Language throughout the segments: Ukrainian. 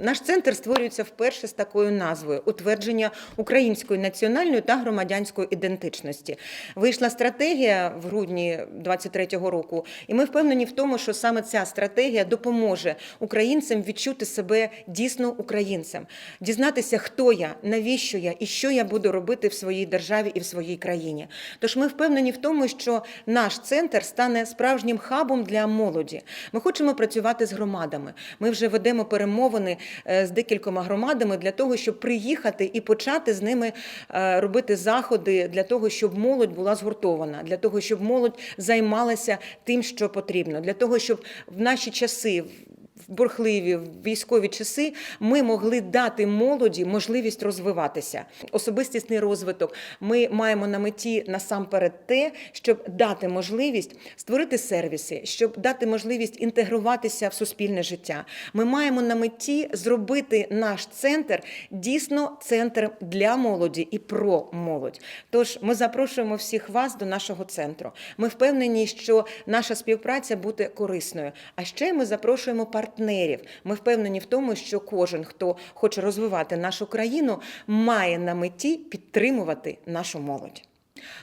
Наш центр створюється вперше з такою назвою утвердження української національної та громадянської ідентичності. Вийшла стратегія в грудні 23-го року, і ми впевнені в тому, що саме ця стратегія допоможе українцям відчути себе дійсно українцем, дізнатися, хто я, навіщо я і що я буду робити в своїй державі і в своїй країні. Тож ми впевнені в тому, що наш центр стане справжнім хабом для молоді. Ми хочемо працювати з громадами. Ми вже ведемо перемовини е, з декількома громадами для того, щоб приїхати і почати з ними е, робити заходи для того, щоб молодь була згуртована, для того, щоб молодь займалася тим, що потрібно, для того, щоб в наші часи. Бурхливі військові часи ми могли дати молоді можливість розвиватися, особистісний розвиток. Ми маємо на меті насамперед те, щоб дати можливість створити сервіси, щоб дати можливість інтегруватися в суспільне життя. Ми маємо на меті зробити наш центр дійсно центром для молоді і про молодь. Тож ми запрошуємо всіх вас до нашого центру. Ми впевнені, що наша співпраця буде корисною. А ще ми запрошуємо партнерів. Ми впевнені в тому, що кожен, хто хоче розвивати нашу країну, має на меті підтримувати нашу молодь.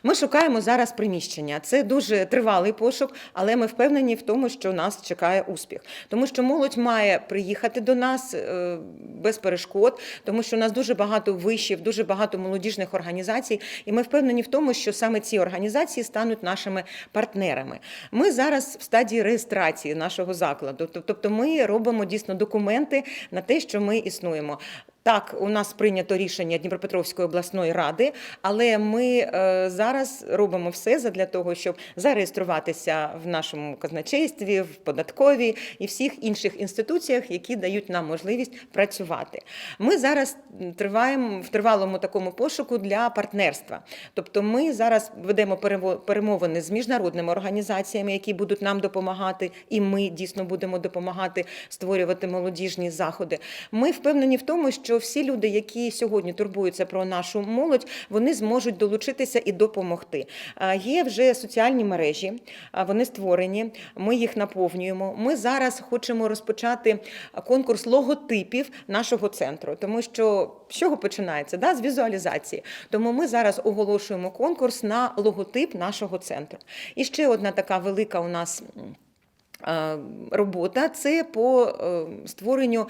Ми шукаємо зараз приміщення. Це дуже тривалий пошук, але ми впевнені в тому, що нас чекає успіх. Тому що молодь має приїхати до нас е, без перешкод, тому що у нас дуже багато вишів, дуже багато молодіжних організацій, і ми впевнені в тому, що саме ці організації стануть нашими партнерами. Ми зараз в стадії реєстрації нашого закладу. Тобто ми робимо дійсно документи на те, що ми існуємо. Так, у нас прийнято рішення Дніпропетровської обласної ради, але ми е, зараз робимо все для того, щоб зареєструватися в нашому казначействі, в податковій і всіх інших інституціях, які дають нам можливість працювати. Ми зараз триваємо в тривалому такому пошуку для партнерства. Тобто, ми зараз ведемо перемовини з міжнародними організаціями, які будуть нам допомагати, і ми дійсно будемо допомагати створювати молодіжні заходи. Ми впевнені в тому, що всі люди, які сьогодні турбуються про нашу молодь, вони зможуть долучитися і допомогти. Є вже соціальні мережі, вони створені. Ми їх наповнюємо. Ми зараз хочемо розпочати конкурс логотипів нашого центру, тому що з чого починається? Да? З візуалізації. Тому ми зараз оголошуємо конкурс на логотип нашого центру. І ще одна така велика у нас. Робота це по е, створенню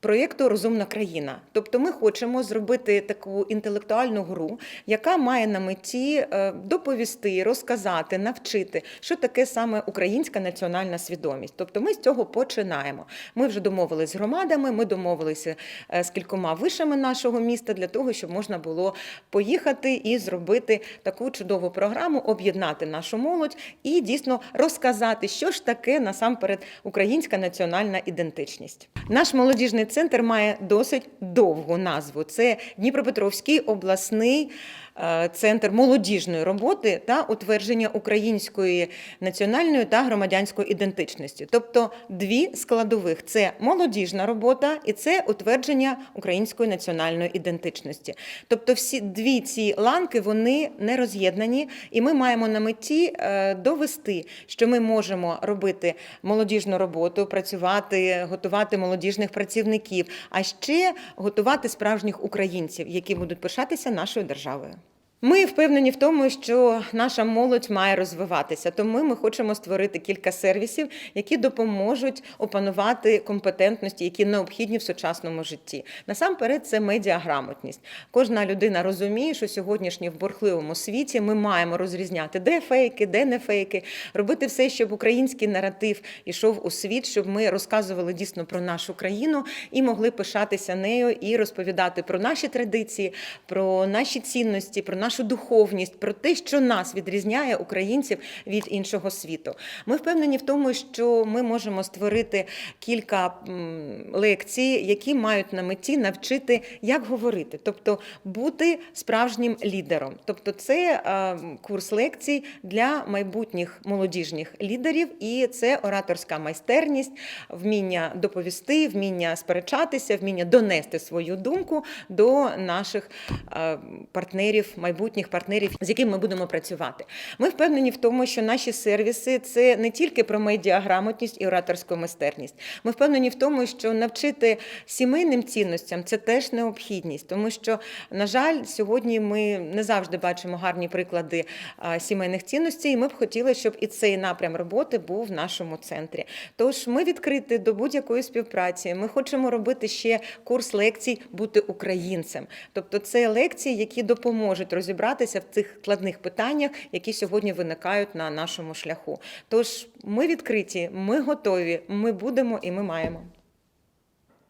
проєкту Розумна країна. Тобто ми хочемо зробити таку інтелектуальну гру, яка має на меті е, доповісти, розказати, навчити, що таке саме українська національна свідомість. Тобто ми з цього починаємо. Ми вже домовилися з громадами, ми домовилися е, з кількома вишами нашого міста для того, щоб можна було поїхати і зробити таку чудову програму, об'єднати нашу молодь і дійсно розказати, що ж таке насамперед українська національна ідентичність. Наш молодіжний центр має досить довгу назву. Це Дніпропетровський обласний центр молодіжної роботи та утвердження української національної та громадянської ідентичності. Тобто дві складових: це молодіжна робота і це утвердження української національної ідентичності. Тобто, всі дві ці ланки вони не роз'єднані, і ми маємо на меті е, довести, що ми можемо робити молодіжну роботу, працювати, готувати молодіжних працівників, а ще готувати справжніх українців, які будуть пишатися нашою державою. Ми впевнені в тому, що наша молодь має розвиватися, тому ми хочемо створити кілька сервісів, які допоможуть опанувати компетентності, які необхідні в сучасному житті. Насамперед, це медіаграмотність. Кожна людина розуміє, що сьогоднішній в бурхливому світі ми маємо розрізняти, де фейки, де не фейки, робити все, щоб український наратив ішов у світ, щоб ми розказували дійсно про нашу країну і могли пишатися нею і розповідати про наші традиції, про наші цінності, про нашу духовність, про те, що нас відрізняє українців від іншого світу. Ми впевнені в тому, що ми можемо створити кілька лекцій, які мають на меті навчити, як говорити, тобто бути справжнім лідером. Тобто, це курс лекцій для майбутніх молодіжних лідерів, і це ораторська майстерність, вміння доповісти, вміння сперечатися, вміння донести свою думку до наших партнерів майбутніх майбутніх партнерів, з якими ми будемо працювати. Ми впевнені в тому, що наші сервіси це не тільки про медіаграмотність і ораторську майстерність. Ми впевнені в тому, що навчити сімейним цінностям це теж необхідність, тому що, на жаль, сьогодні ми не завжди бачимо гарні приклади сімейних цінностей, і ми б хотіли, щоб і цей напрям роботи був в нашому центрі. Тож ми відкриті до будь-якої співпраці. Ми хочемо робити ще курс лекцій бути українцем. Тобто, це лекції, які допоможуть розібратися в цих складних питаннях, які сьогодні виникають на нашому шляху. Тож ми відкриті, ми готові, ми будемо і ми маємо.